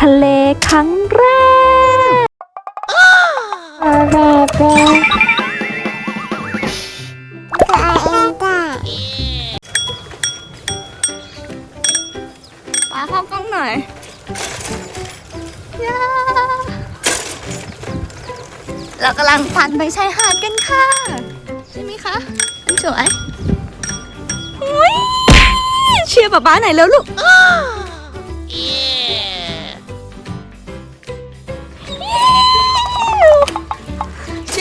ทะเลครั้งแรกป้าเข้ากล้องหน่อยเรากำลังปั่นไปชายหาดกันค่ะ ใช่ไหมคะอันสวยอุ๊ยเชียร์ป๊าป๊าหน่อยแล้วลูก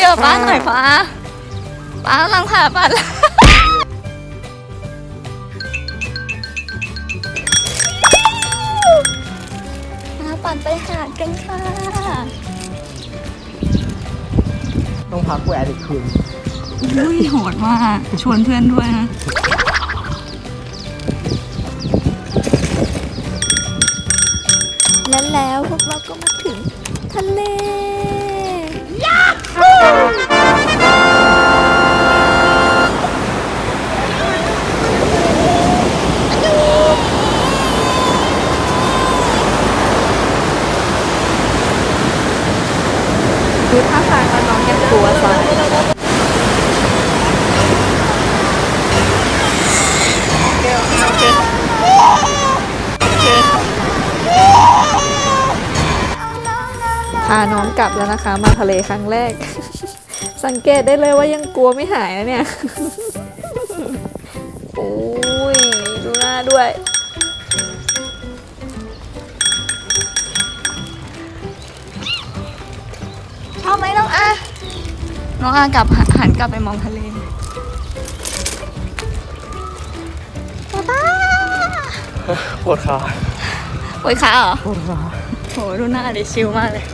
เชียร์ป๊าหน่อยป้าป้ากำลังผ่าปั่นแล้วมาปั่นไปหาดกันค่ะต้องพักแหวนอีกคืนอุ้ยโหดมาก ชวนเพื่อนด้วยนะ และแล้วพวกเราก็มาถึงทะเล พาน้องกลับแล้วนะคะ มาทะเลครั้งแรก สังเกตได้เลยว่ายังกลัวไม่หายนะเนี่ย โอ้ย ดูหน้าด้วย ชอบไหมน้องอา น้องอากลับหันหันกลับไปมองทะเล ปวดขาปวดขาเหรอปวดขาโหดูหน้าดิชิลมากเลย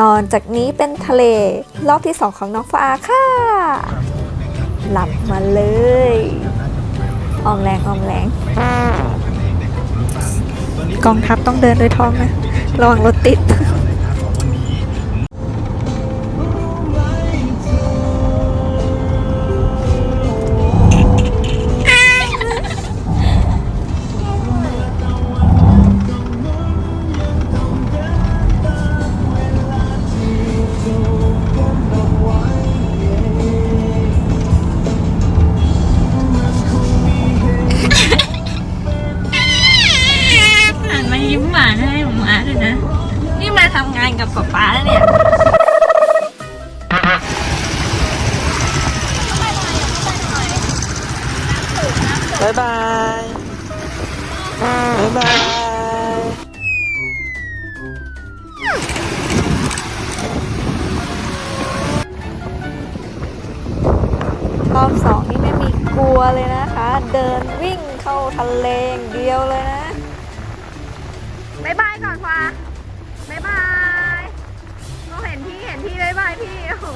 ตอนจากนี้เป็นทะเลรอบที่สองของน้องฟ้าค่ะ หลับมาเลย ออมแรงออมแรง กองทัพต้องเดินด้วยท้องนะระวังรถติด บายบายบายบายรอบสองนี่ไม่มีกลัวเลยนะคะ เดินวิ่งเข้าทะเลอย่างเดียวเลยนะบายบายก่อนฟ้าบายบายเราเห็นพี่เห็นพี่บายบายพี่โอ้โห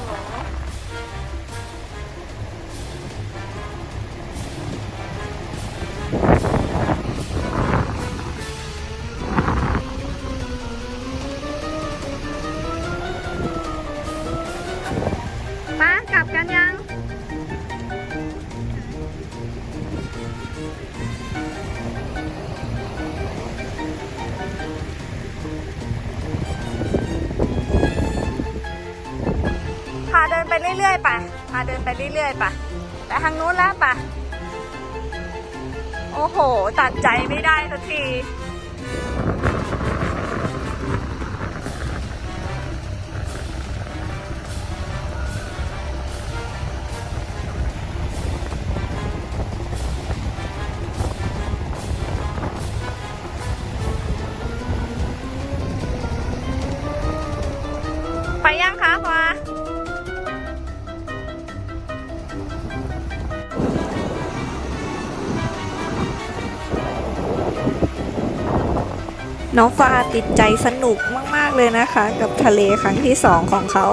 อยๆป่ะพาเดินไปเรื่อยๆป่ะแต่ทางนู้นแล้วป่ะ โอ้โห ตัดใจไม่ได้สักทีไปยังคะฟ้า น้องฟ้าติดใจสนุกมาก ๆ เลยนะคะ กับทะเลครั้งที่สองของเขา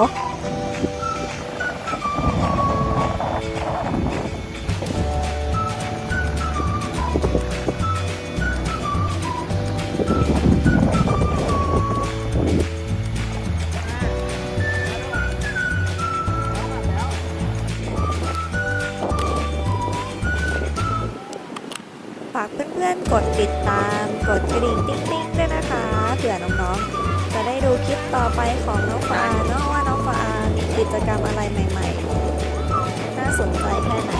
ฝากเพื่อนๆ กดติดตาม กดกระดิ่งติ๊งๆด้วยนะคะ เผื่อน้องๆ จะได้ดูคลิปต่อไปของน้องฟาเนาะว่าน้องฟามีกิจกรรมอะไรใหม่ ๆ น่าสนใจแค่ไหน